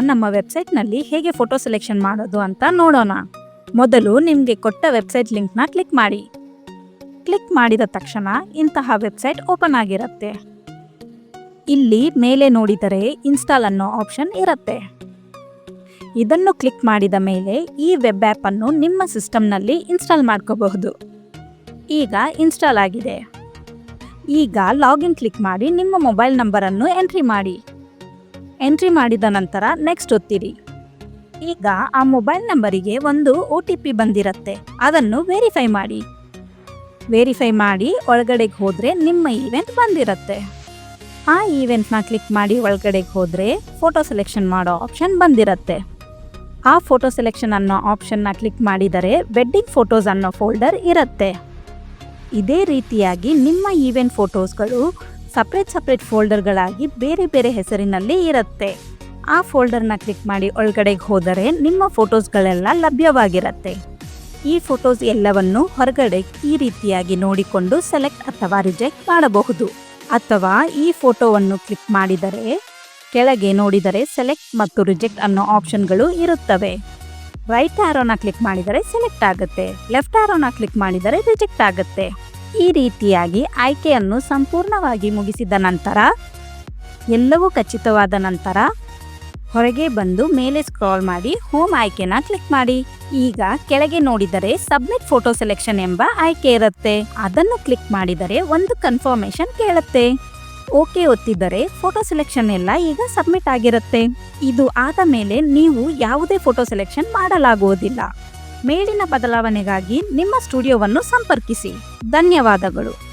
ನಮ್ಮ ವೆಬ್ಸೈಟ್ನಲ್ಲಿ ಹೇಗೆ ಫೋಟೋ ಸೆಲೆಕ್ಷನ್ ಮಾಡೋದು ಅಂತ ನೋಡೋಣ. ಮೊದಲು ನಿಮಗೆ ಕೊಟ್ಟ ವೆಬ್ಸೈಟ್ ಲಿಂಕ್ನ ಕ್ಲಿಕ್ ಮಾಡಿ. ಕ್ಲಿಕ್ ಮಾಡಿದ ತಕ್ಷಣ ಇಂತಹ ವೆಬ್ಸೈಟ್ ಓಪನ್ ಆಗಿರುತ್ತೆ. ಇಲ್ಲಿ ಮೇಲೆ ನೋಡಿದರೆ ಇನ್ಸ್ಟಾಲ್ ಅನ್ನೋ ಆಪ್ಷನ್ ಇರುತ್ತೆ. ಇದನ್ನು ಕ್ಲಿಕ್ ಮಾಡಿದ ಮೇಲೆ ಈ ವೆಬ್ ಆ್ಯಪನ್ನು ನಿಮ್ಮ ಸಿಸ್ಟಮ್ನಲ್ಲಿ ಇನ್ಸ್ಟಾಲ್ ಮಾಡ್ಕೋಬಹುದು. ಈಗ ಇನ್ಸ್ಟಾಲ್ ಆಗಿದೆ. ಈಗ ಲಾಗಿನ್ ಕ್ಲಿಕ್ ಮಾಡಿ ನಿಮ್ಮ ಮೊಬೈಲ್ ನಂಬರನ್ನು ಎಂಟ್ರಿ ಮಾಡಿ. ಎಂಟ್ರಿ ಮಾಡಿದ ನಂತರ ನೆಕ್ಸ್ಟ್ ಒತ್ತಿರಿ. ಈಗ ಆ ಮೊಬೈಲ್ ನಂಬರಿಗೆ ಒಂದು ಒ ಟಿ ಪಿ ಬಂದಿರತ್ತೆ. ಅದನ್ನು ವೆರಿಫೈ ಮಾಡಿ. ವೆರಿಫೈ ಮಾಡಿ ಒಳಗಡೆಗೆ ಹೋದರೆ ನಿಮ್ಮ ಈವೆಂಟ್ ಬಂದಿರುತ್ತೆ. ಆ ಈವೆಂಟ್ನ ಕ್ಲಿಕ್ ಮಾಡಿ ಒಳಗಡೆಗೆ ಹೋದರೆ ಫೋಟೋ ಸೆಲೆಕ್ಷನ್ ಮಾಡೋ ಆಪ್ಷನ್ ಬಂದಿರುತ್ತೆ. ಆ ಫೋಟೋ ಸೆಲೆಕ್ಷನ್ ಅನ್ನೋ ಆಪ್ಷನ್ನ ಕ್ಲಿಕ್ ಮಾಡಿದರೆ ವೆಡ್ಡಿಂಗ್ ಫೋಟೋಸ್ ಅನ್ನೋ ಫೋಲ್ಡರ್ ಇರುತ್ತೆ. ಇದೇ ರೀತಿಯಾಗಿ ನಿಮ್ಮ ಈವೆಂಟ್ ಫೋಟೋಸ್ಗಳು ಸಪ್ರೇಟ್ ಸಪ್ರೇಟ್ ಫೋಲ್ಡರ್ಗಳಾಗಿ ಬೇರೆ ಬೇರೆ ಹೆಸರಿನಲ್ಲಿ ಇರುತ್ತೆ. ಆ ಫೋಲ್ಡರ್ನ ಕ್ಲಿಕ್ ಮಾಡಿ ಒಳಗಡೆಗೆ ಹೋದರೆ ನಿಮ್ಮ ಫೋಟೋಸ್ಗಳೆಲ್ಲ ಲಭ್ಯವಾಗಿರುತ್ತೆ. ಈ ಫೋಟೋಸ್ ಎಲ್ಲವನ್ನು ಹೊರಗಡೆ ಈ ರೀತಿಯಾಗಿ ನೋಡಿಕೊಂಡು ಸೆಲೆಕ್ಟ್ ಅಥವಾ ರಿಜೆಕ್ಟ್ ಮಾಡಬಹುದು. ಅಥವಾ ಈ ಫೋಟೋವನ್ನು ಕ್ಲಿಕ್ ಮಾಡಿದರೆ, ಕೆಳಗೆ ನೋಡಿದರೆ ಸೆಲೆಕ್ಟ್ ಮತ್ತು ರಿಜೆಕ್ಟ್ ಅನ್ನೋ ಆಪ್ಷನ್ಗಳು ಇರುತ್ತವೆ. ರೈಟ್ ಆರೋನ ಕ್ಲಿಕ್ ಮಾಡಿದರೆ ಸೆಲೆಕ್ಟ್ ಆಗುತ್ತೆ. ಲೆಫ್ಟ್ ಆರೋನ ಕ್ಲಿಕ್ ಮಾಡಿದರೆ ರಿಜೆಕ್ಟ್ ಆಗುತ್ತೆ. ಈ ರೀತಿಯಾಗಿ ಆಯ್ಕೆಯನ್ನು ಸಂಪೂರ್ಣವಾಗಿ ಮುಗಿಸಿದ ನಂತರ, ಎಲ್ಲವೂ ಖಚಿತವಾದ ನಂತರ ಹೊರಗೆ ಬಂದು ಮೇಲೆ ಸ್ಕ್ರಾಲ್ ಮಾಡಿ ಹೋಮ್ ಆಯ್ಕೆನ ಕ್ಲಿಕ್ ಮಾಡಿ. ಈಗ ಕೆಳಗೆ ನೋಡಿದರೆ ಸಬ್ಮಿಟ್ ಫೋಟೋ ಸೆಲೆಕ್ಷನ್ ಎಂಬ ಆಯ್ಕೆ ಇರುತ್ತೆ. ಅದನ್ನು ಕ್ಲಿಕ್ ಮಾಡಿದರೆ ಒಂದು ಕನ್ಫರ್ಮೇಶನ್ ಕೇಳುತ್ತೆ. ಓಕೆ ಒತ್ತಿದರೆ ಫೋಟೋ ಸೆಲೆಕ್ಷನ್ ಎಲ್ಲ ಈಗ ಸಬ್ಮಿಟ್ ಆಗಿರುತ್ತೆ. ಇದು ಆದ ಮೇಲೆ ನೀವು ಯಾವುದೇ ಫೋಟೋ ಸೆಲೆಕ್ಷನ್ ಮಾಡಲಾಗುವುದಿಲ್ಲ. ಮೇಲಿನ ಬದಲಾವಣೆಗಾಗಿ ನಿಮ್ಮ ಸ್ಟುಡಿಯೋವನ್ನು ಸಂಪರ್ಕಿಸಿ. ಧನ್ಯವಾದಗಳು.